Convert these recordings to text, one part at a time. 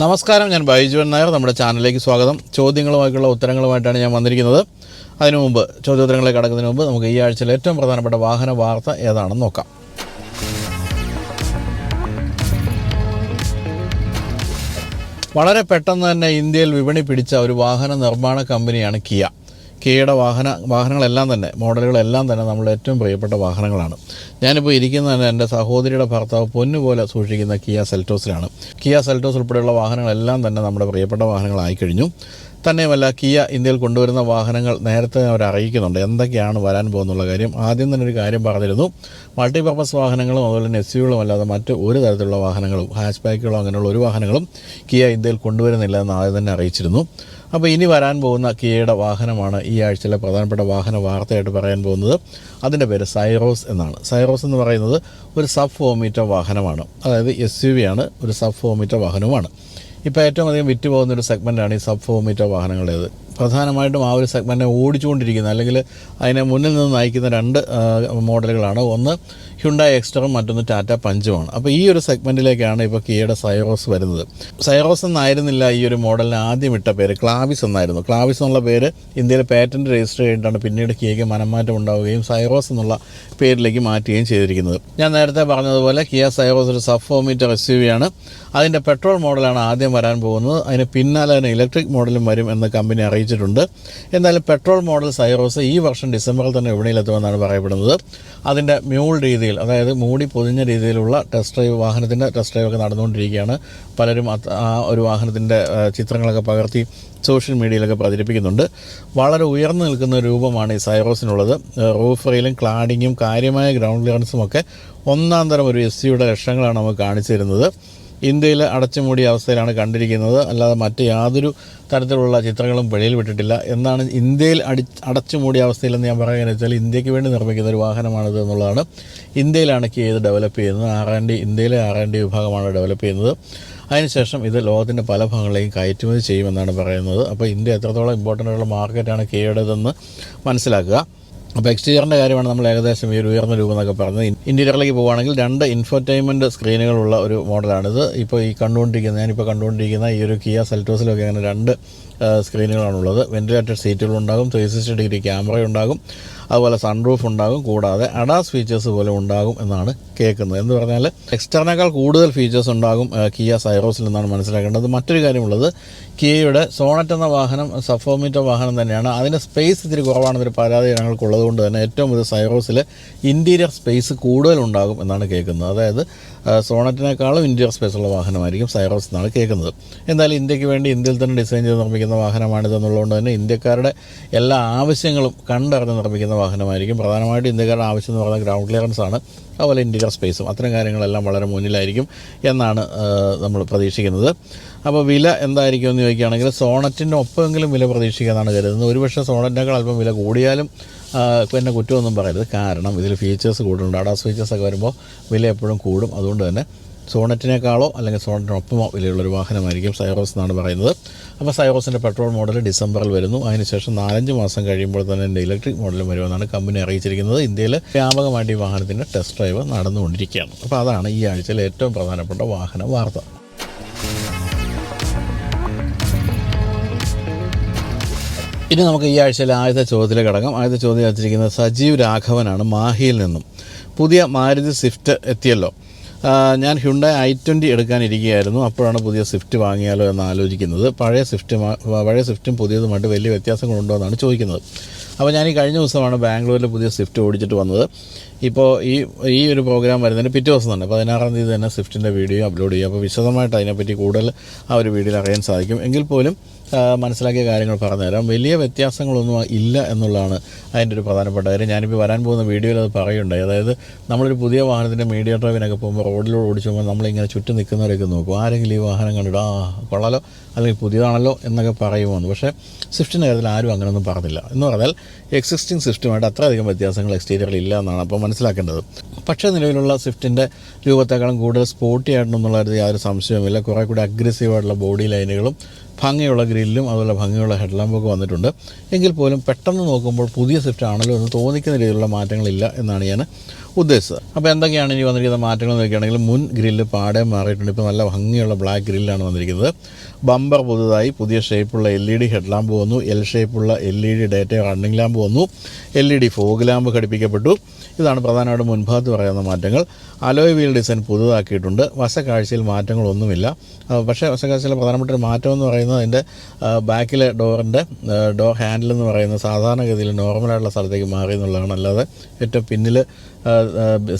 നമസ്കാരം ഞാൻ ബൈജുവൻ നായർ. നമ്മുടെ ചാനലിലേക്ക് സ്വാഗതം. ചോദ്യങ്ങളുമായിട്ടുള്ള ഉത്തരങ്ങളുമായിട്ടാണ് ഞാൻ വന്നിരിക്കുന്നത്. അതിനു മുമ്പ് ചോദ്യോത്തരങ്ങളിലേക്ക് കടക്കുന്നതിന് മുമ്പ് നമുക്ക് ഈ ആഴ്ചയിലെ ഏറ്റവും പ്രധാനപ്പെട്ട വാഹന വാർത്ത ഏതാണെന്ന് നോക്കാം. വളരെ പെട്ടെന്ന് തന്നെ ഇന്ത്യയിൽ വിപണി പിടിച്ച ഒരു വാഹന നിർമ്മാണ കമ്പനിയാണ് കിയ. കിയയുടെ വാഹന വാഹനങ്ങളെല്ലാം തന്നെ മോഡലുകളെല്ലാം തന്നെ നമ്മുടെ ഏറ്റവും പ്രിയപ്പെട്ട വാഹനങ്ങളാണ്. ഞാനിപ്പോൾ ഇരിക്കുന്നത് എന്റെ സഹോദരിയുടെ ഭർത്താവ് പൊന്നുപോലെ സൂക്ഷിക്കുന്ന കിയ സെൽറ്റോസിലാണ് കിയ സെൽറ്റോസ് ഉൾപ്പെടെയുള്ള വാഹനങ്ങളെല്ലാം തന്നെ നമ്മുടെ പ്രിയപ്പെട്ട വാഹനങ്ങളായി കഴിഞ്ഞു തന്നെയുമല്ല കിയ ഇന്ത്യയിൽ കൊണ്ടുവരുന്ന വാഹനങ്ങൾ നേരത്തെ അവർ അറിയിക്കുന്നുണ്ട്. എന്തൊക്കെയാണ് വരാൻ പോകുന്നുള്ള കാര്യം ആദ്യം തന്നെ ഒരു കാര്യം പറഞ്ഞിരുന്നു. മൾട്ടിപർപ്പസ് വാഹനങ്ങളും അതുപോലെ തന്നെ എസ് യുകളും അല്ലാതെ മറ്റ് ഒരു തരത്തിലുള്ള വാഹനങ്ങളും ഹാച്ച് ബാക്കുകളോ അങ്ങനെയുള്ള ഒരു വാഹനങ്ങളും കിയ ഇന്ത്യയിൽ കൊണ്ടുവരുന്നില്ല എന്ന് ആദ്യം തന്നെ അറിയിച്ചിരുന്നു. അപ്പോൾ ഇനി വരാൻ പോകുന്ന കിയയുടെ വാഹനമാണ് ഈ ആഴ്ചയിലെ പ്രധാനപ്പെട്ട വാഹന വാർത്തയായിട്ട് പറയാൻ പോകുന്നത്. അതിന്റെ പേര് സൈറോസ് എന്നാണ്. സൈറോസ് എന്ന് പറയുന്നത് ഒരു സബ് ഫോർ മീറ്റർ വാഹനമാണ്. അതായത് എസ് യു വി ആണ് ഒരു സബ് ഫോർ മീറ്റർ വാഹനവുമാണ്. ഇപ്പോൾ ഏറ്റവും അധികം വിറ്റ് പോകുന്ന ഒരു സെഗ്മെന്റാണ് ഈ സബ് ഫോർ മീറ്റർ വാഹനങ്ങളുടേത്. പ്രധാനമായിട്ടും ആ ഒരു സെഗ്മെന്റിനെ ഓടിച്ചുകൊണ്ടിരിക്കുന്ന അല്ലെങ്കിൽ അതിനെ മുന്നിൽ നിന്ന് നയിക്കുന്ന രണ്ട് മോഡലുകളാണ്. ഒന്ന് ഹ്യുണ്ടായി എക്സ്റ്ററും മറ്റൊന്ന് ടാറ്റ പഞ്ചുമാണ് അപ്പോൾ ഈ ഒരു സെഗ്മെന്റിലേക്കാണ് ഇപ്പോൾ കിയയുടെ സൈറോസ് വരുന്നത്. സൈറോസ് എന്നായിരുന്നില്ല ഈ ഒരു മോഡലിന് ആദ്യം ഇട്ട പേര്. ക്ലാവിസ് എന്നായിരുന്നു ക്ലാവിസ് എന്നുള്ള പേര് ഇന്ത്യയിൽ പാറ്റന്റ് രജിസ്റ്റർ ചെയ്തിട്ടാണ് പിന്നീട് കിയയ്ക്ക് മനംമാറ്റം ഉണ്ടാവുകയും സൈറോസ് എന്നുള്ള പേരിലേക്ക് മാറ്റുകയും ചെയ്തിരിക്കുന്നത്. ഞാൻ നേരത്തെ പറഞ്ഞതുപോലെ കിയ സൈറോസ് ഒരു sub four metre S U V ആണ്. അതിന്റെ പെട്രോൾ മോഡലാണ് ആദ്യം വരാൻ പോകുന്നത്. അതിന് പിന്നാലെ തന്നെ ഇലക്ട്രിക് മോഡലും വരും എന്ന് കമ്പനി അറിയിച്ചിട്ടുണ്ട്. എന്തായാലും പെട്രോൾ മോഡൽ സൈറോസ് ഈ വർഷം ഡിസംബറിൽ തന്നെ വിപണിയിലെത്തുമെന്നാണ് പറയപ്പെടുന്നത്. അതിന്റെ മ്യൂൾ രീതിയിൽ അതായത് മൂടി പൊതിഞ്ഞ രീതിയിലുള്ള ടെസ്റ്റ് ഡ്രൈവ് വാഹനത്തിന്റെ ടെസ്റ്റ് ഡ്രൈവൊക്കെ നടന്നുകൊണ്ടിരിക്കുകയാണ്. പലരും ആ ഒരു വാഹനത്തിന്റെ ചിത്രങ്ങളൊക്കെ പകർത്തി സോഷ്യൽ മീഡിയയിലൊക്കെ പ്രചരിപ്പിക്കുന്നുണ്ട്. വളരെ ഉയർന്നു നിൽക്കുന്ന രൂപമാണ് ഈ സൈറോസിനുള്ളത്. റൂഫ് റെയിലും ക്ലാഡിങ്ങും കാര്യമായ ഗ്രൗണ്ട് ക്ലിയറൻസും ഒക്കെ ഒന്നാം തരം ഒരു എസ് സിയുടെ ലക്ഷണങ്ങളാണ് നമുക്ക് കാണിച്ചു തരുന്നത്. ഇന്ത്യയിൽ അടച്ചുമൂടിയ അവസ്ഥയിലാണ് കണ്ടിരിക്കുന്നത്. അല്ലാതെ മറ്റ് യാതൊരു തരത്തിലുള്ള ചിത്രങ്ങളും വെളിയിൽ വിട്ടിട്ടില്ല. എന്നാണ് ഇന്ത്യയിൽ അടി അടച്ചുമൂടിയ അവസ്ഥയിലെന്ന് ഞാൻ പറയുകയെന്ന് വെച്ചാൽ ഇന്ത്യയ്ക്ക് വേണ്ടി നിർമ്മിക്കുന്ന ഒരു വാഹനമാണിത് എന്നുള്ളതാണ്. ഇന്ത്യയിലാണ് കി ഇത് ഡെവലപ്പ് ചെയ്യുന്നത്. ആർ ആൻഡ് ഡി ഇന്ത്യയിലെ ആർ ആൻഡ് ഡി വിഭാഗമാണ് ഡെവലപ്പ് ചെയ്യുന്നത്. അതിനുശേഷം ഇത് ലോകത്തിന്റെ പല ഭാഗങ്ങളിലേക്കും കയറ്റുമതി ചെയ്യുമെന്നാണ് പറയുന്നത്. അപ്പോൾ ഇന്ത്യ എത്രത്തോളം ഇമ്പോർട്ടന്റ് ആയിട്ടുള്ള മാർക്കറ്റാണ് കെയുടേതെന്ന് മനസ്സിലാക്കുക. അപ്പോൾ എക്സ്റ്റീരിയറിന്റെ കാര്യമാണ് നമ്മൾ ഏകദേശം ഈ ഒരു ഉയർന്ന രൂപം എന്നൊക്കെ പറഞ്ഞത്. ഇന്റീരിയറിലേക്ക് പോവുകയാണെങ്കിൽ രണ്ട് ഇൻഫോർടൈൻമെന്റ് സ്ക്രീനുകളുള്ള ഒരു മോഡലാണിത് ഇപ്പോൾ ഈ കണ്ടുകൊണ്ടിരിക്കുന്ന ഞാനിപ്പോൾ കണ്ടുകൊണ്ടിരിക്കുന്ന ഈ ഒരു കിയ സെൽറ്റോസിലൊക്കെ അങ്ങനെ രണ്ട് സ്ക്രീനുകളാണുള്ളത് വെന്റിലേറ്റഡ് സീറ്റുകളുണ്ടാകും ത്രീ സിക്സ്റ്റി ഡിഗ്രി ക്യാമറ ഉണ്ടാകും അതുപോലെ സൺറൂഫ് ഉണ്ടാകും കൂടാതെ അഡാസ് ഫീച്ചേഴ്സ് പോലെ ഉണ്ടാകും എന്നാണ് കേൾക്കുന്നത്. എന്ന് പറഞ്ഞാൽ എക്സ്റ്റേണേക്കാൾ കൂടുതൽ ഫീച്ചേഴ്സ് ഉണ്ടാകും കിയ സൈറോസിൽ നിന്നാണ് മനസ്സിലാക്കേണ്ടത്. മറ്റൊരു കാര്യമുള്ളത് കിയയുടെ സോണറ്റ് എന്ന വാഹനം സഫോമീറ്റർ വാഹനം തന്നെയാണ്. അതിന് സ്പേസ് ഇത്തിരി കുറവാണെന്നൊരു പരാതി ഞങ്ങൾക്കുള്ളത് കൊണ്ട് തന്നെ ഏറ്റവും ഇത് സൈറോസിൽ ഇന്റീരിയർ സ്പേസ് കൂടുതലുണ്ടാകും എന്നാണ് കേൾക്കുന്നത്. അതായത് സോണറ്റിനേക്കാളും ഇന്റീരിയർ സ്പേസ് ഉള്ള വാഹനമായിരിക്കും സൈറോസ് എന്നാണ് കേൾക്കുന്നത്. എന്തായാലും ഇന്ത്യയ്ക്ക് വേണ്ടി ഇന്ത്യയിൽ തന്നെ ഡിസൈൻ ചെയ്ത് നിർമ്മിക്കുന്ന വാഹനമാണിതെന്നുള്ളതുകൊണ്ട് തന്നെ ഇന്ത്യക്കാരുടെ എല്ലാ ആവശ്യങ്ങളും കണ്ടറിഞ്ഞ് നിർമ്മിക്കുന്ന വാഹനമായിരിക്കും. പ്രധാനമായിട്ടും ഇന്ത്യക്കാരുടെ ആവശ്യം എന്ന് പറയുന്നത് ഗ്രൗണ്ട് ക്ലിയറൻസ് ആണ്. അതുപോലെ ഇന്റീരിയർ സ്പേസും അത്തരം കാര്യങ്ങളെല്ലാം വളരെ മുന്നിലായിരിക്കും എന്നാണ് നമ്മൾ പ്രതീക്ഷിക്കുന്നത്. അപ്പോൾ വില എന്തായിരിക്കും എന്ന് ചോദിക്കുകയാണെങ്കിൽ സോണറ്റിന്റെ ഒപ്പമെങ്കിലും വില പ്രതീക്ഷിക്കാമെന്നാണ് കരുതുന്നത്. ഒരുപക്ഷെ സോണറ്റിനേക്കാൾ അല്പം വില കൂടിയാലും പിന്നെ കുറ്റമൊന്നും പറയരുത്. കാരണം ഇതിൽ ഫീച്ചേഴ്സ് കൂടുതലുണ്ട്. അഡാസ് ഫീച്ചേഴ്സൊക്കെ വരുമ്പോൾ വില എപ്പോഴും കൂടും. അതുകൊണ്ട് തന്നെ സോണറ്റിനേക്കാളോ അല്ലെങ്കിൽ സോണറ്റിനൊപ്പമോ വിലയുള്ളൊരു വാഹനമായിരിക്കും സൈറോസ് എന്നാണ് പറയുന്നത്. അപ്പോൾ സൈറോസിന്റെ പെട്രോൾ മോഡൽ ഡിസംബറിൽ വരുന്നു. അതിനുശേഷം നാലഞ്ച് മാസം കഴിയുമ്പോൾ തന്നെ എന്റെ ഇലക്ട്രിക് മോഡലും വരുമെന്നാണ് കമ്പനി അറിയിച്ചിരിക്കുന്നത്. ഇന്ത്യയിൽ വ്യാപകമായിട്ട് ഈ വാഹനത്തിന്റെ ടെസ്റ്റ് ഡ്രൈവ് നടന്നുകൊണ്ടിരിക്കുകയാണ്. അപ്പോൾ അതാണ് ഈ ആഴ്ചയിലെ ഏറ്റവും പ്രധാനപ്പെട്ട വാഹന വാർത്ത. ഇനി നമുക്ക് ഈ ആഴ്ചയിലെ ആദ്യത്തെ ചോദ്യത്തിലേക്ക് കടക്കാം. ആദ്യത്തെ ചോദ്യം വെച്ചിരിക്കുന്നത് സജീവ് രാഘവനാണ് മാഹിയിൽ നിന്നും. പുതിയ മാരുതി സ്വിഫ്റ്റ് എത്തിയല്ലോ. ഞാൻ ഹ്യുണ്ടായി ഐ ട്വന്റി എടുക്കാനിരിക്കുകയായിരുന്നു. അപ്പോഴാണ് പുതിയ സ്വിഫ്റ്റ് വാങ്ങിയാലോ എന്ന് ആലോചിക്കുന്നത്. പഴയ സ്വിഫ്റ്റ് പഴയ സ്വിഫ്റ്റും പുതിയതുമായിട്ട് വലിയ വ്യത്യാസങ്ങളുണ്ടോ എന്നാണ് ചോദിക്കുന്നത്. അപ്പോൾ ഞാൻ ഈ കഴിഞ്ഞ ദിവസമാണ് ബാംഗ്ലൂരിൽ പുതിയ സ്വിഫ്റ്റ് ഓടിച്ചിട്ട് വന്നത്. ഇപ്പോൾ ഈ ഈ ഒരു പ്രോഗ്രാം വരുന്നതിന് പിറ്റേ ദിവസം തന്നെ പതിനാറാം തീയതി തന്നെ സ്വിഫ്റ്റിന്റെ വീഡിയോ അപ്ലോഡ് ചെയ്യും അപ്പോൾ വിശദമായിട്ട് അതിനെപ്പറ്റി കൂടുതൽ ആ ഒരു വീഡിയോയിൽ അറിയാൻ സാധിക്കും. എങ്കിൽ പോലും മനസ്സിലാക്കിയ കാര്യങ്ങൾ പറഞ്ഞുതരാം. വലിയ വ്യത്യാസങ്ങളൊന്നും ഇല്ല എന്നുള്ളതാണ് അതിന്റെ ഒരു പ്രധാനപ്പെട്ട കാര്യം. ഞാനിപ്പോൾ വരാൻ പോകുന്ന വീഡിയോയിൽ അത് പറയുണ്ടായി അതായത് നമ്മളൊരു പുതിയ വാഹനത്തിന്റെ മീഡിയ ഡ്രൈവിനൊക്കെ പോകുമ്പോൾ റോഡിലൂടെ ഓടിച്ചു പോകുമ്പോൾ നമ്മളിങ്ങനെ ചുറ്റും നിൽക്കുന്നവരൊക്കെ നോക്കും. ആരെങ്കിലും ഈ വാഹനം കണ്ടിട്ട് ആ കൊള്ളാലോ അല്ലെങ്കിൽ പുതിയതാണല്ലോ എന്നൊക്കെ പറയുമെന്ന് പക്ഷേ സ്വിഫ്റ്റിന്റെ കാര്യത്തിൽ ആരും അങ്ങനെയൊന്നും പറഞ്ഞില്ല. എന്ന് പറഞ്ഞാൽ എക്സിസ്റ്റിംഗ് സിസ്റ്റമായിട്ട് അത്രയധികം വ്യത്യാസങ്ങൾ എക്സ്റ്റീരിയറിൽ ഇല്ല എന്നാണ്. അപ്പോൾ മനസ്സിലാക്കേണ്ടത്. പക്ഷേ നിലവിലുള്ള സ്വിഫ്റ്റിന്റെ രൂപത്തെക്കാളും കൂടുതൽ സ്പോർട്ടി ആയിട്ടുണ്ടെന്നുള്ള യാതൊരു സംശയവുമില്ല. കുറേ കൂടി അഗ്രസീവായിട്ടുള്ള ബോഡി ലൈനുകളും ഭംഗിയുള്ള ഗ്രില്ലും അതുപോലെ ഭംഗിയുള്ള ഹെഡ്ലാമ്പൊക്കെ വന്നിട്ടുണ്ട്. എങ്കിൽ പോലും പെട്ടെന്ന് നോക്കുമ്പോൾ പുതിയ സ്വിഫ്റ്റ് ആണല്ലോ എന്ന് തോന്നിക്കുന്ന രീതിയിലുള്ള മാറ്റങ്ങളില്ല എന്നാണ് ഞാൻ ഉദ്ദേശിച്ചത്. അപ്പോൾ എന്തൊക്കെയാണ് ഇനി വന്നിരിക്കുന്ന മാറ്റങ്ങൾ നോക്കുകയാണെങ്കിൽ മുൻ ഗ്രില്ല് പാടെ മാറിയിട്ടുണ്ട്. ഇപ്പോൾ നല്ല ഭംഗിയുള്ള ബ്ലാക്ക് ഗ്രില്ലാണ് വന്നിരിക്കുന്നത്. ബമ്പർ പുതുതായി പുതിയ ഷേപ്പുള്ള L E D head lamp വന്നു. L ഷേപ്പുള്ള L E D daytime running lamp വന്നു. L E D fog lamp ഘടിപ്പിക്കപ്പെട്ടു. ഇതാണ് പ്രധാനമായിട്ടും മുൻഭാഗത്ത് പറയുന്ന മാറ്റങ്ങൾ. അലോയ് വീൽ ഡിസൈൻ പുതുതാക്കിയിട്ടുണ്ട്. വശക്കാഴ്ചയിൽ മാറ്റങ്ങളൊന്നുമില്ല. പക്ഷേ വശക്കാഴ്ചയിലെ പ്രധാനപ്പെട്ട ഒരു മാറ്റം എന്ന് പറയുന്നത് അതിന്റെ ബാക്കിലെ ഡോറിന്റെ ഡോർ ഹാൻഡിൽ എന്ന് പറയുന്ന സാധാരണഗതിയിൽ നോർമലായിട്ടുള്ള സ്ഥലത്തേക്ക് മാറി എന്നുള്ളതാണ്. അല്ലാതെ ഏറ്റവും പിന്നിൽ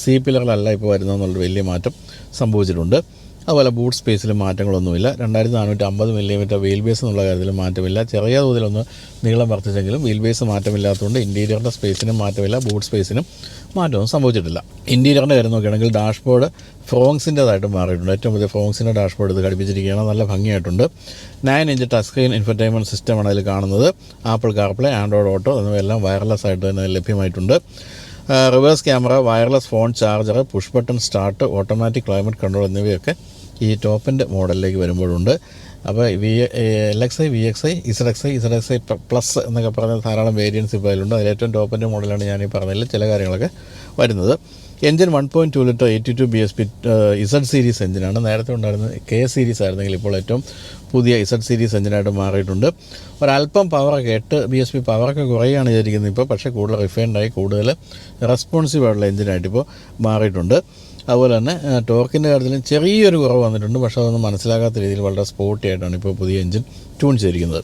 സി പില്ലറിലല്ല ഇപ്പോൾ വരുന്നതെന്നുള്ളൊരു വലിയ മാറ്റം സംഭവിച്ചിട്ടുണ്ട്. അതുപോലെ ബൂട്ട് സ്പേസിൽ മാറ്റങ്ങളൊന്നുമില്ല. രണ്ടായിരത്തി നാനൂറ്റി അമ്പത് മില്ലിമീറ്റർ വീൽ ബേസ് എന്നുള്ള കാര്യത്തിൽ മാറ്റമില്ല. ചെറിയ തോതിലൊന്ന് നീളം വർദ്ധിച്ചെങ്കിലും വീൽ ബേസ് മാറ്റമില്ലാത്തതുകൊണ്ട് ഇന്റീരിയറിന്റെ സ്പേസിനും മാറ്റമില്ല. ബൂട്ട് സ്പേസിനും മാറ്റമൊന്നും സംഭവിച്ചിട്ടില്ല. ഇന്റീരിയറിന്റെ കാര്യം നോക്കുകയാണെങ്കിൽ ഡാഷ്ബോർഡ് ഫ്രോങ്സിന്റെതായിട്ട് മാറിയിട്ടുണ്ട്. ഏറ്റവും പുതിയ ഫ്രോങ്സിന്റെ ഡാഷ്ബോർഡ് ഇത് ഘടിപ്പിച്ചിരിക്കുകയാണ്. നല്ല ഭംഗിയായിട്ടുണ്ട്. Nine inch touch screen infotainment സിസ്റ്റമാണ് അതിൽ കാണുന്നത്. ആപ്പിൾ കാർപ്ലേ ആൻഡ്രോയിഡ് ഓട്ടോ എന്നിവയെല്ലാം വയർലെസ് ആയിട്ട് തന്നെ ലഭ്യമായിട്ടുണ്ട്. Reverse camera wireless phone charger push button start automatic climate control എന്നിവയൊക്കെ ഈ ടോപ്പിന്റെ മോഡലിലേക്ക് വരുമ്പോഴുണ്ട്. അപ്പോൾ V L X I V X I Z X I Z X I plus എന്നൊക്കെ പറഞ്ഞ ധാരാളം വേരിയൻസ് ഇപ്പോൾ അതിലുണ്ട്. അതിൽ ഏറ്റവും ടോപ്പിന്റെ മോഡലാണ് ഞാൻ ഈ പറഞ്ഞതിൽ ചില കാര്യങ്ങളൊക്കെ വരുന്നത്. Engine one point two litre eighty two B S P Z series എഞ്ചിനാണ് നേരത്തെ ഉണ്ടായിരുന്നത് കെ സീരീസ് ആയിരുന്നെങ്കിൽ ഇപ്പോൾ ഏറ്റവും പുതിയ ഇസഡ് സീരീസ് എഞ്ചിനായിട്ട് മാറിയിട്ടുണ്ട്. ഒരല്പം പവറൊക്കെ എട്ട് ബി എസ് പി പവറൊക്കെ കുറയുകയാണ് വിചാരിക്കുന്നത് ഇപ്പോൾ. പക്ഷേ കൂടുതൽ റിഫൈൻഡായി കൂടുതൽ റെസ്പോൺസീവ് ആയിട്ടുള്ള എഞ്ചിനായിട്ട് ഇപ്പോൾ മാറിയിട്ടുണ്ട്. അതുപോലെ തന്നെ ടോർക്കിന്റെ കാര്യത്തിലും ചെറിയൊരു കുറവ് വന്നിട്ടുണ്ട്. പക്ഷേ അതൊന്നും മനസ്സിലാകാത്ത രീതിയിൽ വളരെ സ്പോർട്ടി ആയിട്ടാണ് ഇപ്പോൾ പുതിയ എഞ്ചിൻ ട്യൂൺ ചെയ്തിരിക്കുന്നത്.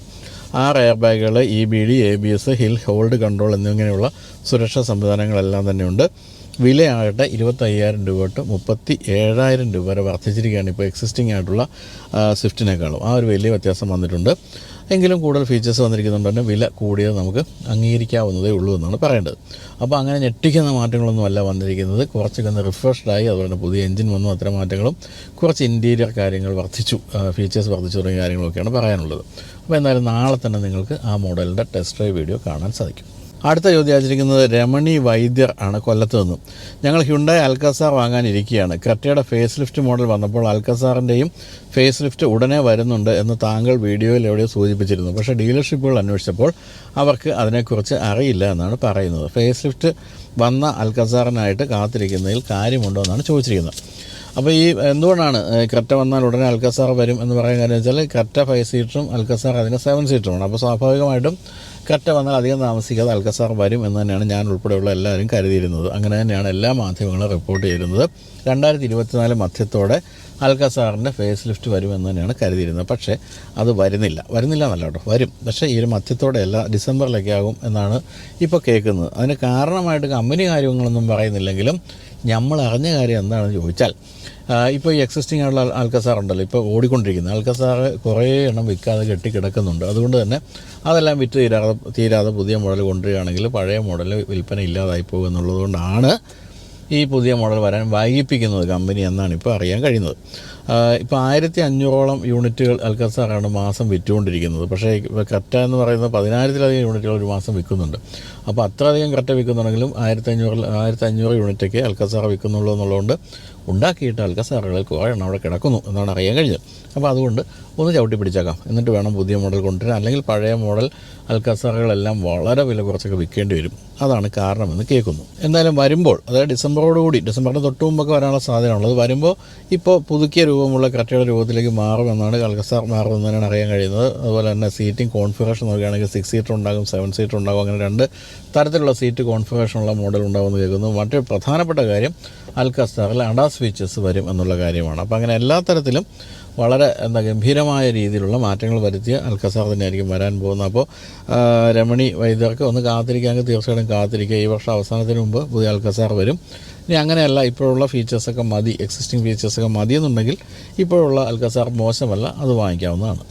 ആറ് എയർ ബാഗുകൾ E B D A B S hill hold control എന്നിങ്ങനെയുള്ള സുരക്ഷാ സംവിധാനങ്ങളെല്ലാം തന്നെയുണ്ട്. വിലയാകട്ടെ ഇരുപത്തയ്യായിരം രൂപ തൊട്ട് മുപ്പത്തി ഏഴായിരം രൂപ വരെ വർദ്ധിച്ചിരിക്കുകയാണ് ഇപ്പോൾ എക്സിസ്റ്റിംഗ് ആയിട്ടുള്ള സ്വിഫ്റ്റിനേക്കാളും ആ ഒരു വലിയ വ്യത്യാസം വന്നിട്ടുണ്ട്. എങ്കിലും കൂടുതൽ ഫീച്ചേഴ്സ് വന്നിരിക്കുന്നുണ്ട്. തന്നെ വില കൂടിയത് നമുക്ക് അംഗീകരിക്കാവുന്നതേ ഉള്ളൂ എന്നാണ് പറയേണ്ടത്. അപ്പോൾ അങ്ങനെ ഞെട്ടിക്കുന്ന മാറ്റങ്ങളൊന്നും അല്ല വന്നിരിക്കുന്നത്. കുറച്ചൊക്കെ ഒന്ന് റിഫ്രഷ്ഡായി അതുപോലെ തന്നെ പുതിയ എഞ്ചിൻ വന്നു. അത്തരം മാറ്റങ്ങളും കുറച്ച് ഇന്റീരിയർ കാര്യങ്ങൾ വർദ്ധിച്ചു. ഫീച്ചേഴ്സ് വർദ്ധിച്ചു തുടങ്ങിയ കാര്യങ്ങളൊക്കെയാണ് പറയാനുള്ളത്. അപ്പോൾ എന്തായാലും നാളെ തന്നെ നിങ്ങൾക്ക് ആ മോഡലിന്റെ ടെസ്റ്റ് ഡ്രൈവ് വീഡിയോ കാണാൻ സാധിക്കും. അടുത്ത ചോദ്യം ചോദിച്ചിരിക്കുന്നത് രമണി വൈദ്യർ ആണ് കൊല്ലത്ത് നിന്നും. ഞങ്ങൾ ഹ്യുണ്ടായ അൽക്കസാർ വാങ്ങാനിരിക്കുകയാണ് ക്രെറ്റയുടെ ഫേസ് ലിഫ്റ്റ് മോഡൽ വന്നപ്പോൾ അൽക്കസാറിന്റെയും ഫേസ് ലിഫ്റ്റ് ഉടനെ വരുന്നുണ്ട് എന്ന് താങ്കൾ വീഡിയോയിൽ എവിടെയോ സൂചിപ്പിച്ചിരുന്നു. പക്ഷേ ഡീലർഷിപ്പുകൾ അന്വേഷിച്ചപ്പോൾ അവർക്ക് അതിനെക്കുറിച്ച് അറിയില്ല എന്നാണ് പറയുന്നത്. ഫേസ് ലിഫ്റ്റ് വന്ന അൽക്കസാറിനായിട്ട് കാത്തിരിക്കുന്നതിൽ കാര്യമുണ്ടോ എന്നാണ് ചോദിച്ചിരിക്കുന്നത്. അപ്പോൾ ഈ എന്തുകൊണ്ടാണ് കറ്റ വന്നാൽ ഉടനെ അൽക്കസാർ വരും എന്ന് പറയുന്ന കാര്യം വെച്ചാൽ കറ്റ ഫൈവ് സീറ്ററും അൽക്കസാർ അതിന് സെവൻ സീറ്ററുമാണ്. അപ്പോൾ സ്വാഭാവികമായിട്ടും ക്രെറ്റ വന്നാൽ അധികം താമസിക്കാതെ അൽക്കസാർ വരും എന്ന് തന്നെയാണ് ഞാൻ ഉൾപ്പെടെയുള്ള എല്ലാവരും കരുതിയിരുന്നത്. അങ്ങനെ തന്നെയാണ് എല്ലാ മാധ്യമങ്ങളും റിപ്പോർട്ട് ചെയ്തിരുന്നത്. രണ്ടായിരത്തി ഇരുപത്തിനാല് മധ്യത്തോടെ അൽക്കസാറിന്റെ ഫേസ് ലിഫ്റ്റ് വരുമെന്ന് തന്നെയാണ് കരുതിയിരുന്നത്. പക്ഷേ അത് വരുന്നില്ല. വരുന്നില്ല എന്നല്ല കേട്ടോ. വരും. പക്ഷേ ഈ ഒരു മധ്യത്തോടെ അല്ല ഡിസംബറിലൊക്കെ ആകും എന്നാണ് ഇപ്പോൾ കേൾക്കുന്നത്. അതിന് കാരണമായിട്ട് കമ്പനി കാര്യങ്ങളൊന്നും പറയുന്നില്ലെങ്കിലും നമ്മൾ അറിഞ്ഞ കാര്യം എന്താണെന്ന് ചോദിച്ചാൽ ഇപ്പോൾ ഈ എക്സിസ്റ്റിംഗ് ആയിട്ടുള്ള ആൽക്കസാർ ഉണ്ടല്ലോ ഇപ്പോൾ ഓടിക്കൊണ്ടിരിക്കുന്നത് ആൽക്കസാർ കുറേ എണ്ണം വിൽക്കാതെ കെട്ടി കിടക്കുന്നുണ്ട് അതുകൊണ്ട് തന്നെ അതെല്ലാം വിറ്റ് തീരാതെ തീരാതെ പുതിയ മോഡൽ കൊണ്ടുവരികയാണെങ്കിൽ പഴയ മോഡൽ വിൽപ്പന ഇല്ലാതായി പോകും എന്നുള്ളതുകൊണ്ടാണ് ഈ പുതിയ മോഡൽ വരാൻ വൈകിപ്പിക്കുന്നത് കമ്പനി എന്നാണ് ഇപ്പോൾ അറിയാൻ കഴിയുന്നത്. ഇപ്പോൾ ആയിരത്തി അഞ്ഞൂറോളം യൂണിറ്റുകൾ അൽക്കസാറാണ് മാസം വിറ്റുകൊണ്ടിരിക്കുന്നത്. പക്ഷേ ഇപ്പോൾ കറ്റ എന്ന് പറയുന്നത് പതിനായിരത്തിലധികം യൂണിറ്റുകൾ ഒരു മാസം വിൽക്കുന്നുണ്ട്. അപ്പോൾ അത്രയധികം കറ്റ വിൽക്കുന്നുണ്ടെങ്കിലും ആയിരത്തി അഞ്ഞൂറിൽ ആയിരത്തി അഞ്ഞൂറ് യൂണിറ്റൊക്കെ അൽക്കസാറ വിൽക്കുന്നുള്ളൂ എന്നുള്ളതുകൊണ്ട് ഉണ്ടാക്കിയിട്ട് അൽക്കസാറുകളിൽ കുറേ എണ്ണം അവിടെ കിടക്കുന്നു എന്നാണ് അറിയാൻ കഴിഞ്ഞത്. അപ്പോൾ അതുകൊണ്ട് ഒന്ന് ചവിട്ടി പിടിച്ചേക്കാം. എന്നിട്ട് വേണം പുതിയ മോഡൽ കൊണ്ടുവരാൻ. അല്ലെങ്കിൽ പഴയ മോഡൽ അൽക്കസറുകളെല്ലാം വളരെ വില കുറച്ചൊക്കെ വിൽക്കേണ്ടി വരും. അതാണ് കാരണമെന്ന് കേൾക്കുന്നു. എന്തായാലും വരുമ്പോൾ അതായത് ഡിസംബറോടുകൂടി ഡിസംബറിന് തൊട്ട് മുമ്പൊക്കെ വരാനുള്ള സാധ്യതയുള്ളത് വരുമ്പോൾ ഇപ്പോൾ പുതുക്കിയ രൂപമുള്ള കറ്റയുടെ രൂപത്തിലേക്ക് മാറുമെന്നാണ് അൽക്കസാർ മാറുമെന്നാണ് അറിയാൻ കഴിയുന്നത്. അതുപോലെ തന്നെ സീറ്റിംഗ് കോൺഫിഗറേഷൻ നോക്കുകയാണെങ്കിൽ സിക്സ് സീറ്റർ ഉണ്ടാകും സെവൻ സീറ്റർ ഉണ്ടാകും അങ്ങനെ രണ്ട് തരത്തിലുള്ള സീറ്റ് കോൺഫിഗറേഷനുള്ള മോഡൽ ഉണ്ടാകുമെന്ന് കേൾക്കുന്നു. മറ്റൊരു പ്രധാനപ്പെട്ട കാര്യം അൽക്കസാറിൽ അഡാ സ്വിച്ചസ് വരും എന്നുള്ള കാര്യമാണ്. അപ്പോൾ അങ്ങനെ എല്ലാ തരത്തിലും വളരെ എന്താ ഗംഭീരമായ രീതിയിലുള്ള മാറ്റങ്ങൾ വരുത്തിയ അൽക്കസാർ തന്നെയായിരിക്കും വരാൻ പോകുന്നത്. അപ്പോൾ രമണി വൈദ്യർക്ക് ഒന്ന് കാത്തിരിക്കാമെങ്കിൽ തീർച്ചയായിട്ടും കാത്തിരിക്കുക. ഈ വർഷം അവസാനത്തിന് മുമ്പ് പുതിയ അൽക്കസാർ വരും. ഇനി അങ്ങനെയല്ല ഇപ്പോഴുള്ള ഫീച്ചേഴ്സൊക്കെ മതി എക്സിസ്റ്റിംഗ് ഫീച്ചേഴ്സൊക്കെ മതി എന്നുണ്ടെങ്കിൽ ഇപ്പോഴുള്ള അൽക്കസാർ മോശമല്ല അത് വാങ്ങിക്കാവുന്നതാണ്.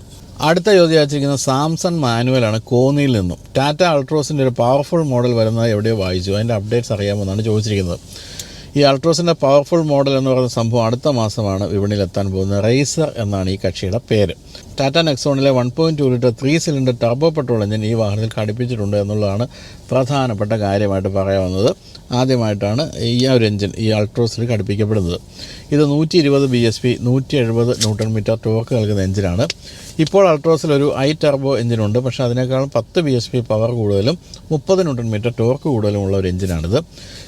അടുത്ത ചോദ്യം അയച്ചിരിക്കുന്നത് സാംസങ് മാനുവലാണ് കോന്നിയിൽ നിന്നും. ടാറ്റ അൾട്രോസിന്റെ ഒരു പവർഫുൾ മോഡൽ വരുന്നത് എവിടെയോ വായിച്ചു. അതിന്റെ അപ്ഡേറ്റ്സ് അറിയാമെന്നാണ് ചോദിച്ചിരിക്കുന്നത്. ഈ അൾട്രോസിന്റെ പവർഫുൾ മോഡൽ എന്ന് പറയുന്ന സംഭവം അടുത്ത മാസമാണ് വിപണിയിലെത്താൻ പോകുന്നത്. റൈസർ എന്നാണ് ഈ കക്ഷിയുടെ പേര്. Tata നെക്സോണിലെ one point two litre three cylinder turbo petrol engine ഈ വാഹനത്തിൽ ഘടിപ്പിച്ചിട്ടുണ്ട് എന്നുള്ളതാണ് പ്രധാനപ്പെട്ട കാര്യമായിട്ട് പറയാവുന്നത് ആദ്യമായിട്ടാണ് ഈ ഒരു എഞ്ചിൻ ഈ അൾട്രോസിൽ ഘടിപ്പിക്കപ്പെടുന്നത്. ഇത് നൂറ്റി ഇരുപത് ബി എസ് പി നൂറ്റി എഴുപത് ന്യൂട്ടൺ മീറ്റർ ടോക്ക് നൽകുന്ന എഞ്ചിനാണ് ഇപ്പോൾ അൾട്രോസിൽ ഒരു ഐ ടർബോ എഞ്ചിനുണ്ട്. പക്ഷേ അതിനേക്കാളും പത്ത് ബി എസ് പി പവർ കൂടുതലും മുപ്പത് ന്യൂട്ടൺ മീറ്റർ ടോർക്ക് കൂടുതലും ഉള്ള ഒരു എഞ്ചിനാണിത്.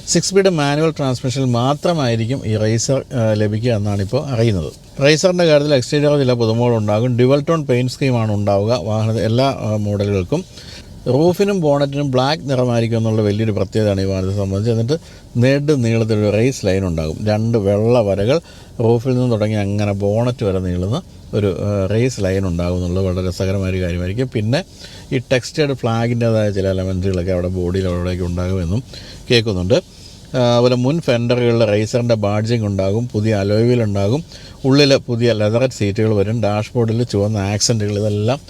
സിക്സ് സ്പീഡ് മാനുവൽ ട്രാൻസ്മിഷനിൽ മാത്രമായിരിക്കും ഈ റേസർ ലഭിക്കുക എന്നാണ് ഇപ്പോൾ അറിയുന്നത്. റേസറിന്റെ കാര്യത്തിൽ എക്സ്റ്റീരിയർ ചില പുതുമകളുണ്ടാകും ഡ്യുവൽ ടോൺ പെയിൻ സ്കീമാണ് ഉണ്ടാവുക. വാഹന എല്ലാ മോഡലുകൾക്കും. റൂഫിനും ബോണറ്റിനും ബ്ലാക്ക് നിറമായിരിക്കും എന്നുള്ള വലിയൊരു പ്രത്യേകതയാണ് ഈ വാഹനത്തെ സംബന്ധിച്ച്. എന്നിട്ട് നെഡ് നീളത്തിലൊരു റേസ് ലൈൻ ഉണ്ടാകും. രണ്ട് വെള്ള വരകൾ റൂഫിൽ നിന്ന് തുടങ്ങി അങ്ങനെ ബോണറ്റ് വരെ നീളുന്ന ഒരു റേസ് ലൈൻ ഉണ്ടാകും എന്നുള്ളത് വളരെ രസകരമായ ഒരു കാര്യമായിരിക്കും. പിന്നെ ഈ ടെക്സ്റ്റേഡ് ഫ്ലാഗിന്റേതായ ചില എലമെന്റുകളൊക്കെ അവിടെ ബോഡിയിൽ അവിടെയൊക്കെ ഉണ്ടാകുമെന്നും കേൾക്കുന്നുണ്ട്. അതുപോലെ മുൻ ഫെൻഡറുകളിൽ റേസറിന്റെ ബാഡ്ജിങ് ഉണ്ടാകും പുതിയ അലോയിൽ ഉണ്ടാകും ഉള്ളിൽ പുതിയ ലെതററ്റ് സീറ്റുകൾ വരും ഡാഷ്ബോർഡിൽ ചുവന്ന ആക്സന്റുകൾ ഇതെല്ലാം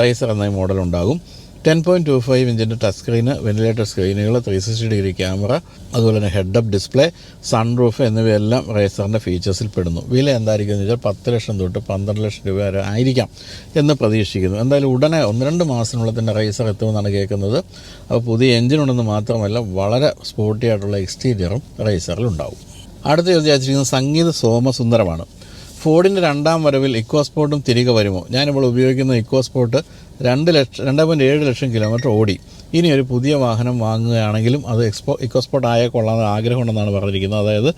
റേസർ എന്ന മോഡൽ ഉണ്ടാകും. ടെൻ പോയിന്റ് ടു ഫൈവ് ഇഞ്ചിന്റെ ടച്ച് സ്ക്രീന് വെന്റിലേറ്റർ സ്ക്രീനുകൾ ത്രീ സിക്സ്റ്റി ഡിഗ്രി ക്യാമറ അതുപോലെ തന്നെ head up display sun roof എന്നിവയെല്ലാം റേസറിന്റെ ഫീച്ചേഴ്സിൽ പെടുന്നു. വില എന്തായിരിക്കും എന്ന് വെച്ചാൽ പത്ത് ലക്ഷം തൊട്ട് പന്ത്രണ്ട് ലക്ഷം രൂപ വരെ ആയിരിക്കാം എന്ന് പ്രതീക്ഷിക്കുന്നു. എന്തായാലും ഉടനെ ഒന്ന് രണ്ട് മാസത്തിനുള്ളിൽ തന്നെ റേസർ എത്തുമെന്നാണ് കേൾക്കുന്നത്. അപ്പോൾ പുതിയ എഞ്ചിനുണ്ടെന്ന് മാത്രമല്ല വളരെ സ്പോർട്ടി ആയിട്ടുള്ള എക്സ്റ്റീരിയറും റേസറിലുണ്ടാവും അടുത്ത ചോദിച്ചിരിക്കുന്നത് സംഗീത സോമസുന്ദരമാണ്. ഫോർഡിന്റെ രണ്ടാം വരവിൽ ഇക്കോസ്പോർട്ടും തിരികെ വരുമോ? ഞാനിപ്പോൾ ഉപയോഗിക്കുന്ന ഇക്കോസ്പോർട്ട് രണ്ട് ലക്ഷം രണ്ട് പോയിന്റ് ഏഴ് ലക്ഷം കിലോമീറ്റർ ഓടി. ഇനി ഒരു പുതിയ വാഹനം വാങ്ങുകയാണെങ്കിലും അത് എക്സ്പോ ഇക്കോസ്പോർട്ട് ആയ കൊള്ളാൻ ആഗ്രഹമുണ്ടെന്നാണ് പറഞ്ഞിരിക്കുന്നത്. അതായത്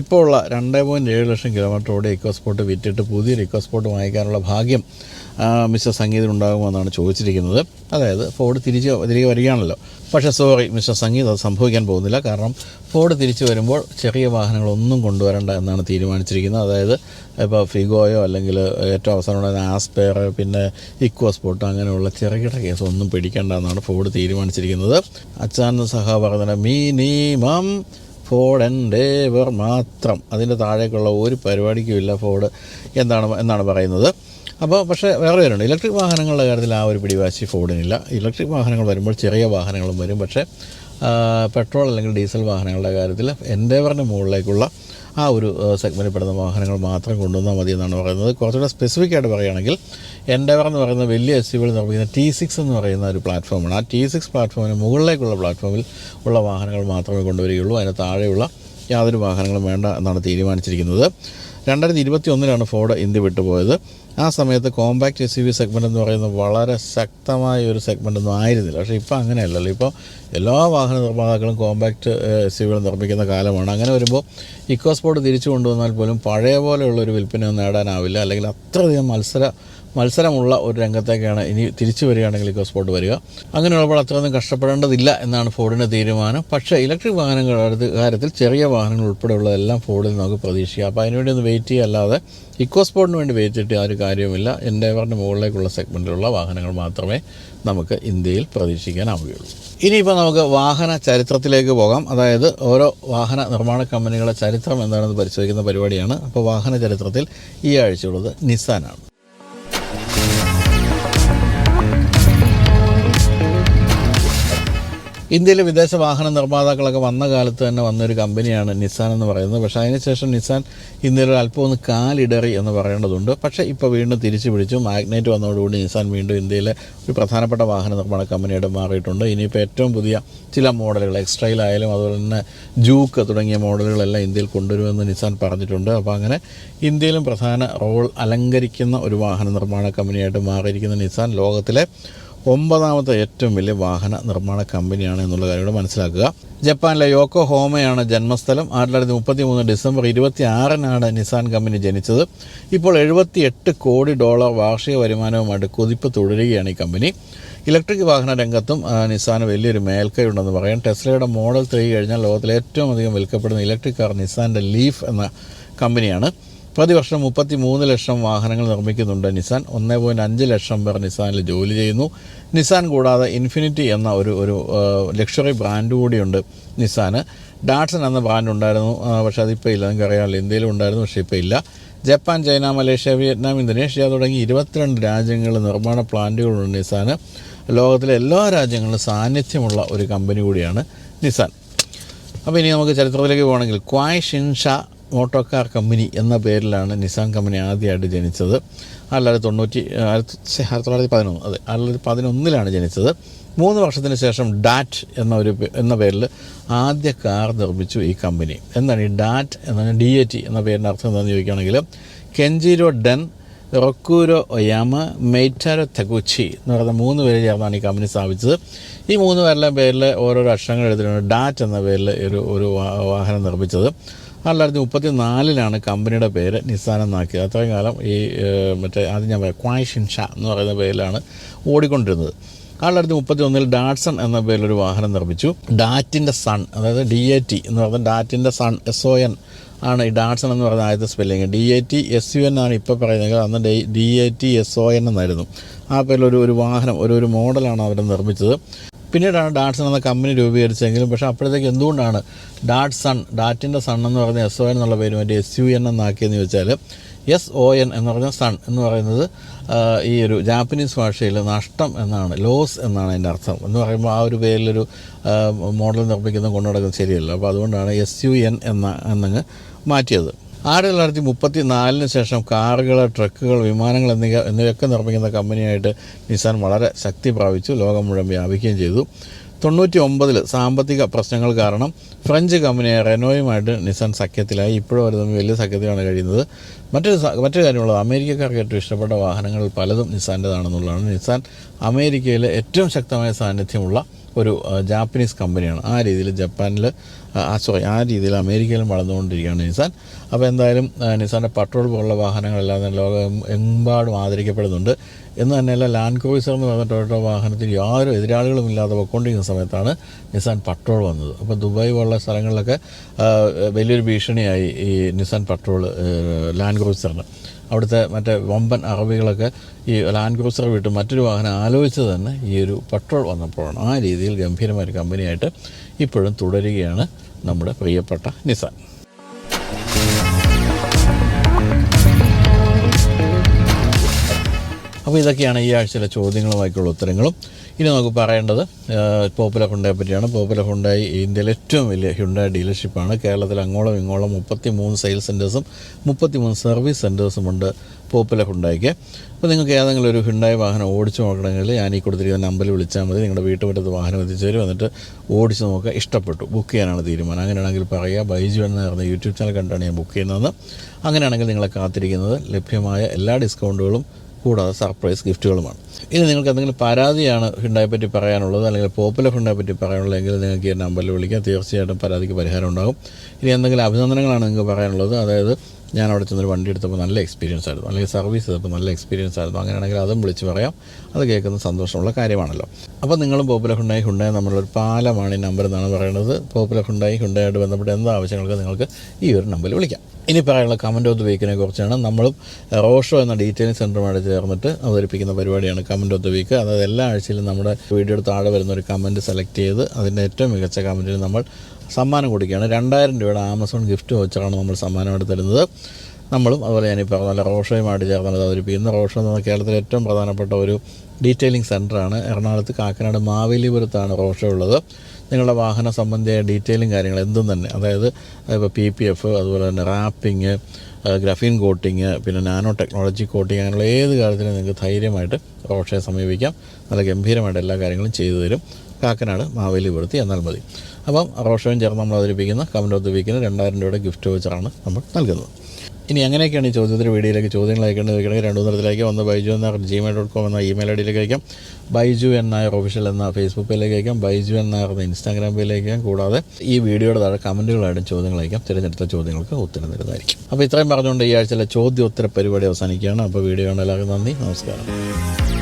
ഇപ്പോൾ ഉള്ള രണ്ട് പോയിന്റ് ഏഴ് ലക്ഷം കിലോമീറ്റർ ഓടി ഇക്കോസ്പോർട്ട് വിറ്റിട്ട് പുതിയൊരു ഇക്കോസ്പോർട്ട് വാങ്ങിക്കാനുള്ള ഭാഗ്യം മിസ്റ്റർ സംഗീതം ഉണ്ടാകുമെന്നാണ് ചോദിച്ചിരിക്കുന്നത്. അതായത് ഫോർഡ് തിരിച്ച് തിരികെ വരികയാണല്ലോ. പക്ഷേ സോറി മിസ്റ്റർ സംഗീത് അത് സംഭവിക്കാൻ പോകുന്നില്ല. കാരണം ഫോർഡ് തിരിച്ചു വരുമ്പോൾ ചെറിയ വാഹനങ്ങളൊന്നും കൊണ്ടുവരണ്ട എന്നാണ് തീരുമാനിച്ചിരിക്കുന്നത്. അതായത് ഇപ്പോൾ ഫിഗോയോ അല്ലെങ്കിൽ ഏറ്റവും അവസാനം ഉണ്ടായിരുന്ന ആസ്പെയർ പിന്നെ ഇക്വോ സ്പോർട്ട് അങ്ങനെയുള്ള ചെറുകിട കേസ് ഒന്നും പിടിക്കേണ്ട എന്നാണ് ഫോർഡ് തീരുമാനിച്ചിരിക്കുന്നത്. അച്ഛാൻ സഹ പറഞ്ഞ മിനിമം ഫോർഡ് എൻഡേവർ മാത്രം. അതിന്റെ താഴേക്കുള്ള ഒരു പരിപാടിക്കും ഇല്ല ഫോർഡ്. എന്താണ് എന്നാണ് പറയുന്നത്? അപ്പോൾ പക്ഷേ വേറെ വരുന്നുണ്ട് ഇലക്ട്രിക് വാഹനങ്ങളുടെ കാര്യത്തിൽ ആ ഒരു പിടിവാശി ഫോർഡിനില്ല ഇലക്ട്രിക് വാഹനങ്ങൾ വരുമ്പോൾ ചെറിയ വാഹനങ്ങളും വരും. പക്ഷേ പെട്രോൾ അല്ലെങ്കിൽ ഡീസൽ വാഹനങ്ങളുടെ കാര്യത്തിൽ എൻഡേവറിന് മുകളിലേക്കുള്ള ആ ഒരു സെഗ്മെന്റിൽ പെടുന്ന വാഹനങ്ങൾ മാത്രം കൊണ്ടുവന്നാൽ മതി എന്നാണ് പറയുന്നത്. കുറച്ചുകൂടെ സ്പെസിഫിക് ആയിട്ട് പറയുകയാണെങ്കിൽ എൻഡവർ എന്ന് പറയുന്ന വലിയ എസ് സികൾ നിർമ്മിക്കുന്ന ടി സിക്സ് എന്ന് പറയുന്ന ഒരു പ്ലാറ്റ്ഫോമാണ് ആ ടി സിക്സ് പ്ലാറ്റ്ഫോമിന് മുകളിലേക്കുള്ള പ്ലാറ്റ്ഫോമിൽ ഉള്ള വാഹനങ്ങൾ മാത്രമേ കൊണ്ടുവരികയുള്ളൂ. അതിന് താഴെയുള്ള യാതൊരു വാഹനങ്ങളും വേണ്ട എന്നാണ് തീരുമാനിച്ചിരിക്കുന്നത്. രണ്ടായിരത്തി ഇരുപത്തി ഒന്നിലാണ് ഫോർഡ് ഇന്ത്യ വിട്ടുപോയത്. ആ സമയത്ത് compact S U V segment എന്ന് പറയുന്നത് വളരെ ശക്തമായ ഒരു സെഗ്മെന്റ് ഒന്നും ആയിരുന്നില്ല. പക്ഷേ ഇപ്പോൾ അങ്ങനെയല്ലല്ലോ. ഇപ്പോൾ എല്ലാ വാഹന നിർമ്മാതാക്കളും കോമ്പാക്റ്റ് എസ് യു വികൾ നിർമ്മിക്കുന്ന കാലമാണ്. അങ്ങനെ വരുമ്പോൾ ഇക്കോസ്പോർട്ട് തിരിച്ചു കൊണ്ടുവന്നാൽ പോലും പഴയ പോലെയുള്ള ഒരു വിൽപ്പനയൊന്നും നേടാനാവില്ല. അല്ലെങ്കിൽ അത്രയധികം മത്സര മത്സരമുള്ള ഒരു രംഗത്തേക്കാണ് ഇനി തിരിച്ചു വരികയാണെങ്കിൽ ഇക്കോ സ്പോട്ട് വരിക. അങ്ങനെയുള്ളപ്പോൾ അത്രയൊന്നും കഷ്ടപ്പെടേണ്ടതില്ല എന്നാണ് ഫോർഡിന്റെ തീരുമാനം. പക്ഷേ ഇലക്ട്രിക് വാഹനങ്ങളുടെ കാര്യത്തിൽ ചെറിയ വാഹനങ്ങൾ ഉൾപ്പെടെയുള്ളതെല്ലാം ഫോർഡിൽ നമുക്ക് പ്രതീക്ഷിക്കാം. അപ്പോൾ അതിനുവേണ്ടി ഒന്ന് വെയിറ്റ് ചെയ്യുക. അല്ലാതെ ഇക്കോസ്പോർട്ടിന് വേണ്ടി വെയിറ്റ് ചെയ്തിട്ട് ആ ഒരു കാര്യമില്ല എൻഡേവറിന്റെ മുകളിലേക്കുള്ള സെഗ്മെന്റിലുള്ള വാഹനങ്ങൾ മാത്രമേ നമുക്ക് ഇന്ത്യയിൽ പ്രതീക്ഷിക്കാനാവുകയുള്ളൂ. ഇനിയിപ്പോൾ നമുക്ക് വാഹന ചരിത്രത്തിലേക്ക് പോകാം. അതായത് ഓരോ വാഹന നിർമ്മാണ കമ്പനികളുടെ ചരിത്രം എന്താണെന്ന് പരിശോധിക്കുന്ന പരിപാടിയാണ്. അപ്പോൾ വാഹന ചരിത്രത്തിൽ ഈ ആഴ്ചയുള്ളത് നിസാനാണ് ഇന്ത്യയിലെ വിദേശ വാഹന നിർമ്മാതാക്കളൊക്കെ വന്ന കാലത്ത് തന്നെ വന്നൊരു കമ്പനിയാണ് നിസാൻ എന്ന് പറയുന്നത്. പക്ഷേ അതിനുശേഷം നിസാൻ ഇന്ത്യയിൽ അല്പം ഒന്ന് കാലിടറി എന്ന് പറയേണ്ടതുണ്ട്. പക്ഷേ ഇപ്പോൾ വീണ്ടും തിരിച്ചു പിടിച്ചു. മാഗ്നൈറ്റ് വന്നതോടുകൂടി നിസാൻ വീണ്ടും ഇന്ത്യയിലെ ഒരു പ്രധാനപ്പെട്ട വാഹന നിർമ്മാണ കമ്പനിയായിട്ട് മാറിയിട്ടുണ്ട്. ഇനിയിപ്പോൾ ഏറ്റവും പുതിയ ചില മോഡലുകൾ എക്സ്ട്രയിലായാലും അതുപോലെ തന്നെ ജൂക്ക് തുടങ്ങിയ മോഡലുകളെല്ലാം ഇന്ത്യയിൽ കൊണ്ടുവരുമെന്ന് നിസാൻ പറഞ്ഞിട്ടുണ്ട്. അപ്പോൾ അങ്ങനെ ഇന്ത്യയിലും പ്രധാന റോൾ അലങ്കരിക്കുന്ന ഒരു വാഹന നിർമ്മാണ കമ്പനിയായിട്ട് മാറിയിരിക്കുന്ന നിസാൻ ലോകത്തിലെ ഒമ്പതാമത്തെ ഏറ്റവും വലിയ വാഹന നിർമ്മാണ കമ്പനിയാണ് എന്നുള്ള കാര്യം മനസ്സിലാക്കുക. ജപ്പാനിലെ യോക്കോ ഹോമയാണ് ജന്മസ്ഥലം. ആയിരത്തി തൊള്ളായിരത്തി മുപ്പത്തി മൂന്ന് ഡിസംബർ ഇരുപത്തി ആറിനാണ് നിസാൻ കമ്പനി ജനിച്ചത്. ഇപ്പോൾ എഴുപത്തി എട്ട് കോടി ഡോളർ വാർഷിക വരുമാനവുമായിട്ട് കുതിപ്പ് തുടരുകയാണ് ഈ കമ്പനി. ഇലക്ട്രിക് വാഹന രംഗത്തും നിസാന് വലിയൊരു മേൽക്കൈയുണ്ടെന്ന് പറയാം. ടെസ്ലയുടെ മോഡൽ ത്രീ കഴിഞ്ഞാൽ ലോകത്തിലെ ഏറ്റവും അധികം വിൽക്കപ്പെടുന്ന ഇലക്ട്രിക് കാർ നിസാന്റെ ലീഫ് എന്ന കമ്പനിയാണ്. പ്രതിവർഷം മുപ്പത്തി മൂന്ന് ലക്ഷം വാഹനങ്ങൾ നിർമ്മിക്കുന്നുണ്ട് നിസാൻ. ഒന്ന് പോയിന്റ് അഞ്ച് ലക്ഷം പേർ നിസാനിൽ ജോലി ചെയ്യുന്നു. നിസാൻ കൂടാതെ ഇൻഫിനിറ്റി എന്ന ഒരു ഒരു ലക്ഷറി ബ്രാൻഡ് കൂടിയുണ്ട് നിസാന്. ഡാട്സൺ എന്ന ബ്രാൻഡ് ഉണ്ടായിരുന്നു. പക്ഷെ അതിപ്പോൾ ഇല്ല. നിങ്ങൾക്കറിയാമല്ലോ ഇന്ത്യയിലും ഉണ്ടായിരുന്നു പക്ഷേ ഇപ്പോൾ ഇല്ല. Japan China Malaysia Vietnam Indonesia തുടങ്ങി ഇരുപത്തിരണ്ട് രാജ്യങ്ങളിൽ നിർമ്മാണ പ്ലാന്റുകളുണ്ട് നിസാന്. ലോകത്തിലെ എല്ലാ രാജ്യങ്ങളിലും സാന്നിധ്യമുള്ള ഒരു കമ്പനി കൂടിയാണ് നിസാൻ. അപ്പോൾ ഇനി നമുക്ക് ചരിത്രത്തിലേക്ക് പോകണമെങ്കിൽ Kwaishinsha motor car company എന്ന പേരിലാണ് നിസാൻ കമ്പനി ആദ്യമായിട്ട് ജനിച്ചത്. ആയിരത്തി തൊള്ളായിരത്തി തൊണ്ണൂറ്റി ആയിരത്തി ആയിരത്തി തൊള്ളായിരത്തി പതിനൊന്ന് അതെ ആയിരത്തി തൊള്ളായിരത്തി പതിനൊന്നിലാണ് ജനിച്ചത്. മൂന്ന് വർഷത്തിന് ശേഷം ഡാറ്റ് എന്ന ഒരു എന്ന പേരിൽ ആദ്യ കാർ നിർമ്മിച്ചു ഈ കമ്പനി. എന്താണ് ഈ ഡാറ്റ് എന്നാണ് ഡി എ ടി എന്ന പേരിന്റെ അർത്ഥം എന്താണെന്ന് ചോദിക്കുകയാണെങ്കിൽ കെഞ്ചിരോ ഡെൻ റൊക്കൂരോ ഒയാമ മെയ്റ്റാരോ തെഗുച്ചി എന്ന് പറയുന്ന മൂന്ന് പേര് ചേർന്നാണ് ഈ കമ്പനി സ്ഥാപിച്ചത്. ഈ മൂന്ന് പേരുടെ പേരിൽ ഓരോരോ അക്ഷരങ്ങൾ എഴുതിയിട്ടുണ്ട് ഡാറ്റ് എന്ന പേരിൽ ഒരു ഒരു വാഹനം നിർമ്മിച്ചത്. ആയിരത്തി മുപ്പത്തി നാലിലാണ് കമ്പനിയുടെ പേര് നിസാൻ എന്നാക്കിയത്. അത്രയും കാലം ഈ മറ്റേ ആദ്യം ഞാൻ പറയാം ക്വാഷിൻ ഷാ എന്ന് പറയുന്ന പേരിലാണ് ഓടിക്കൊണ്ടിരുന്നത്. ആയിരത്തി തൊള്ളായിരത്തി മുപ്പത്തി ഒന്നിൽ ഡാറ്റ്സൺ എന്ന പേരിലൊരു വാഹനം നിർമ്മിച്ചു. ഡാറ്റിന്റെ സൺ അതായത് ഡി എ ടി എന്ന് പറയുന്നത് ഡാറ്റിന്റെ സൺ എസ് ഒ എൻ ആണ് ഈ ഡാറ്റ്സൺ എന്ന് പറയുന്ന ആദ്യത്തെ spelling D A T S U N ആണ് ഇപ്പോൾ പറയുന്നത്. അന്ന് D D A T S O N എന്നായിരുന്നു. ആ പേരിലൊരു ഒരു വാഹനം ഒരു ഒരു മോഡലാണ് അവർ നിർമ്മിച്ചത്. പിന്നീടാണ് ഡാറ്റ്സൺ എന്ന കമ്പനി രൂപീകരിച്ചെങ്കിലും പക്ഷേ അപ്പോഴത്തേക്ക് എന്തുകൊണ്ടാണ് ഡാറ്റ് സൺ ഡാറ്റിന്റെ സൺ എന്ന് പറയുന്ന എസ് ഒ എൻ എന്നുള്ള പേര് മറ്റേ എസ് യു എൻ എന്നാക്കിയെന്ന് വെച്ചാൽ എസ് ഒ എൻ എന്ന് പറഞ്ഞ സൺ എന്ന് പറയുന്നത് ഈ ഒരു ജാപ്പനീസ് ഭാഷയിൽ നഷ്ടം എന്നാണ് ലോസ് എന്നാണ് അതിന്റെ അർത്ഥം. എന്ന് പറയുമ്പോൾ ആ ഒരു പേരിലൊരു മോഡൽ നിർമ്മിക്കുന്ന കൊണ്ടു നടക്കുന്നത് ശരിയല്ല. അപ്പോൾ അതുകൊണ്ടാണ് എസ് യു എൻ എന്ന എന്നങ്ങ് മാറ്റിയത്. ആയിരത്തി തൊള്ളായിരത്തി മുപ്പത്തി നാലിന് ശേഷം കാറുകൾ ട്രക്കുകൾ വിമാനങ്ങൾ എന്നിവ എന്നിവയൊക്കെ നിർമ്മിക്കുന്ന കമ്പനിയായിട്ട് നിസാൻ വളരെ ശക്തി പ്രാപിച്ചു. ലോകം മുഴുവൻ വ്യാപിക്കുകയും ചെയ്തു. തൊണ്ണൂറ്റി ഒമ്പതിൽ സാമ്പത്തിക പ്രശ്നങ്ങൾ കാരണം ഫ്രഞ്ച് കമ്പനിയായ റെനോയുമായിട്ട് നിസാൻ സഖ്യത്തിലായി. ഇപ്പോഴും അവർ തമ്മിൽ വലിയ സഖ്യത്തിലാണ് കഴിയുന്നത്. മറ്റൊരു മറ്റൊരു കാര്യമുള്ളത് അമേരിക്കക്കാർക്ക് ഏറ്റവും ഇഷ്ടപ്പെട്ട വാഹനങ്ങൾ പലതും നിസാന്റെതാണെന്നുള്ളതാണ്. നിസാൻ അമേരിക്കയിൽ ഏറ്റവും ശക്തമായ സാന്നിധ്യമുള്ള ഒരു ജാപ്പനീസ് കമ്പനിയാണ്. ആ രീതിയിൽ ജപ്പാനിൽ സോറി ആ രീതിയിൽ അമേരിക്കയിലും വളർന്നുകൊണ്ടിരിക്കുകയാണ് നിസാൻ. അപ്പോൾ എന്തായാലും നിസാന്റെ പട്രോൾ പോലുള്ള വാഹനങ്ങളെല്ലാം ലോകം എമ്പാടും ആദരിക്കപ്പെടുന്നുണ്ട്. എന്ന് തന്നെയല്ല ലാൻഡ് ക്രൂയിസർ എന്ന് പറഞ്ഞ ടൊയോട്ടോ വാഹനത്തിൽ യാതൊരു എതിരാളികളും ഇല്ലാതെ പോയിക്കൊണ്ടിരിക്കുന്ന സമയത്താണ് നിസാൻ പട്രോൾ വന്നത്. അപ്പോൾ ദുബായ് പോലുള്ള സ്ഥലങ്ങളിലൊക്കെ വലിയൊരു ഭീഷണിയായി ഈ നിസാൻ പട്രോൾ ലാൻഡ് ക്രൂസറിന് അവിടുത്തെ മറ്റേ വമ്പൻ അറബികളൊക്കെ ഈ ലാൻഡ് ക്രൂസർ വിട്ട് മറ്റൊരു വാഹനം ആലോചിച്ചത് തന്നെ ഈ ഒരു പെട്രോൾ വന്നപ്പോഴാണ് ആ രീതിയിൽ ഗംഭീരമായൊരു കമ്പനിയായിട്ട് ഇപ്പോഴും തുടരുകയാണ് നമ്മുടെ പ്രിയപ്പെട്ട നിസാൻ അപ്പോൾ ഇതൊക്കെയാണ് ഈ ആഴ്ചയിലെ ചോദ്യങ്ങളുമായിട്ടുള്ള ഉത്തരങ്ങളും. ഇനി നമുക്ക് പറയേണ്ടത് പോപ്പുലർ ഹുണ്ടായെ പറ്റിയാണ്. പോപ്പുലർ ഹുണ്ടായി ഇന്ത്യയിലെ ഏറ്റവും വലിയ ഹുണ്ടായി ഡീലർഷിപ്പാണ് കേരളത്തിൽ അങ്ങോളം ഇങ്ങോളം മുപ്പത്തി മൂന്ന് സെയിൽസ് സെന്റേഴ്സും മുപ്പത്തി മൂന്ന് സർവീസ് സെന്റേഴ്സും ഉണ്ട് പോപ്പുലർ ഹുണ്ടായിക്ക് അപ്പോൾ നിങ്ങൾക്ക് ഏതെങ്കിലും ഒരു ഹുണ്ടായി വാഹനം ഓടിച്ചു നോക്കണമെങ്കിൽ ഞാൻ ഈ കൊടുത്തിരിക്കുന്ന നമ്പറിൽ വിളിച്ചാൽ മതി. നിങ്ങളുടെ വീട്ടുമുറ്റത്ത് വാഹനം എത്തിച്ചേരും എന്നിട്ട് ഓടിച്ച് നോക്കുക. ഇഷ്ടപ്പെട്ടു. ബുക്ക് ചെയ്യാനാണ് തീരുമാനം. അങ്ങനെയാണെങ്കിൽ പറയുക. ബൈജു എന്ന് പറഞ്ഞ യൂട്യൂബ് ചാനൽ കണ്ടാണ് ഞാൻ ബുക്ക് ചെയ്യുന്നത് അങ്ങനെയാണെങ്കിൽ നിങ്ങളെ കാത്തിരിക്കുന്നത്. ലഭ്യമായ എല്ലാ ഡിസ്കൗണ്ടുകളും കൂടാതെ സർപ്രൈസ് ഗിഫ്റ്റുകളുമാണ്. ഇനി നിങ്ങൾക്ക് എന്തെങ്കിലും പരാതിയാണ് ഹിണ്ടായെ പറ്റി പറയാനുള്ളത് അല്ലെങ്കിൽ പോപ്പുലർ ഹിണ്ടായെ പറ്റി പറയാനുള്ളതെങ്കിൽ നിങ്ങൾക്ക് ഈ നമ്പറിൽ വിളിക്കാം. തീർച്ചയായിട്ടും പരാതിക്ക് പരിഹാരം ഉണ്ടാകും. ഇനി എന്തെങ്കിലും അഭിനന്ദനങ്ങളാണ് നിങ്ങൾക്ക് പറയാനുള്ളത്. അതായത് ഞാൻ അവിടെ ചെന്നൊരു വണ്ടി എടുത്തപ്പോൾ നല്ല എക്സ്പീരിയൻസ് ആയിരുന്നു. അല്ലെങ്കിൽ സർവീസ് ചെയ്തപ്പോൾ നല്ല എക്സ്പീരിയൻസ് ആയിരുന്നു. അങ്ങനെയാണെങ്കിൽ അതും വിളിച്ച് പറയാം. അത് കേൾക്കുന്ന സന്തോഷമുള്ള കാര്യമാണല്ലോ. അപ്പോൾ നിങ്ങളും പോപ്പുലർ ഹുണ്ടായി ഹുണ്ടായി നമ്മളൊരു പാലമാണ് ഈ നമ്പർ എന്നാണ് പറയുന്നത്. പോപ്പുലർ ഹുണ്ടായി ഹുണ്ടായിട്ട് ബന്ധപ്പെട്ട എന്ത് ആവശ്യങ്ങൾക്ക് നിങ്ങൾക്ക് ഈ ഒരു നമ്പറിൽ വിളിക്കാം. ഇനി പറയാനുള്ള കമന്റ് ഓഫ് ദ വീക്കിനെ കുറിച്ചാണ് നമ്മളും റോഷോ എന്ന ഡീറ്റെയിലിംഗ് സെന്ററുമായിട്ട് ചേർന്നിട്ട് അവതരിപ്പിക്കുന്ന പരിപാടിയാണ് കമന്റ് ഓഫ് ദ വീക്ക് അതായത് എല്ലാ ആഴ്ചയിലും നമ്മുടെ വീഡിയോയുടെ താഴെ വരുന്ന ഒരു കമന്റ് സെലക്ട് ചെയ്ത് അതിന്റെ ഏറ്റവും മികച്ച കമന്റിന് നമ്മൾ സമ്മാനം കൊടുക്കുകയാണ്. രണ്ടായിരം രൂപയുടെ ആമസോൺ ഗിഫ്റ്റ് വെച്ചാണ് നമ്മൾ സമ്മാനമായിട്ട് തരുന്നത് നമ്മളും അതുപോലെ ഞാൻ ഈ പറഞ്ഞ റോഷയുമായിട്ട് ചേർന്നത് ചേർന്നാണ് റോഷ എന്ന കേരളത്തിലെ ഏറ്റവും പ്രധാനപ്പെട്ട ഒരു ഡീറ്റെയിലിംഗ് സെന്ററാണ് എറണാകുളത്ത് കാക്കനാട് മാവേലിപുരത്താണ് റോഷയുള്ളത് നിങ്ങളുടെ വാഹന സംബന്ധിയായ ഡീറ്റെയിലും കാര്യങ്ങൾ എന്തും തന്നെ അതായത് ഇപ്പോൾ പി പി എഫ് അതുപോലെ തന്നെ റാപ്പിംഗ് ഗ്രഫീൻ കോട്ടിങ് പിന്നെ നാനോ ടെക്നോളജി കോട്ടിങ് അങ്ങനെയുള്ള ഏത് കാര്യത്തിലും നിങ്ങൾക്ക് ധൈര്യമായിട്ട് റോഷയെ സമീപിക്കാം. നല്ല ഗംഭീരമായിട്ട് എല്ലാ കാര്യങ്ങളും ചെയ്തു തരും. കാക്കനാട് മാവേലിപുരത്ത് എന്നാൽ മതി. അപ്പം റോഷോയും ചേർന്ന് നമ്മൾ അവതരിപ്പിക്കുന്ന ദ വീക്കിന് രണ്ടായിരം രൂപയുടെ ഗിഫ്റ്റ് വച്ചാണ് നമ്മൾ നൽകുന്നത്. ഇനി അങ്ങനെയൊക്കെയാണ് ഈ ചോദ്യത്തിന് വീഡിയോയിലേക്ക് ചോദ്യങ്ങൾ അയക്കേണ്ടത് വെക്കണമെങ്കിൽ രണ്ടു തരത്തിലേക്ക് ഒന്ന് ബൈജു എന്ന ജിമെയിൽ ഡോട്ട് കോം എന്ന ഇമെയിൽ ഐ ഡിയിലേക്ക് അയക്കാം. ബൈജു എൻ നായർ ഒഫീഷ്യൽ എന്ന ഫേസ്ബുക്ക് പേജിലേക്ക് അയക്കാം. ബൈജു എൻ നായർ എന്ന ഇൻസ്റ്റാഗ്രാം പേജിലേക്ക് അയക്കാം. കൂടാതെ ഈ വീഡിയോയുടെ താഴെ കമന്റുകളായിട്ടും ചോദ്യങ്ങൾ അയക്കാം. തിരഞ്ഞെടുത്ത ചോദ്യങ്ങൾക്ക് ഉത്തരം തരുന്നതായിരിക്കും. അപ്പോൾ ഇത്രയും പറഞ്ഞുകൊണ്ട് ഈ ആഴ്ചയിലെ ചോദ്യോത്തര പരിപാടി അവസാനിക്കുകയാണ്. അപ്പോൾ വീഡിയോ കണ്ട എല്ലാവർക്കും നന്ദി. നമസ്കാരം.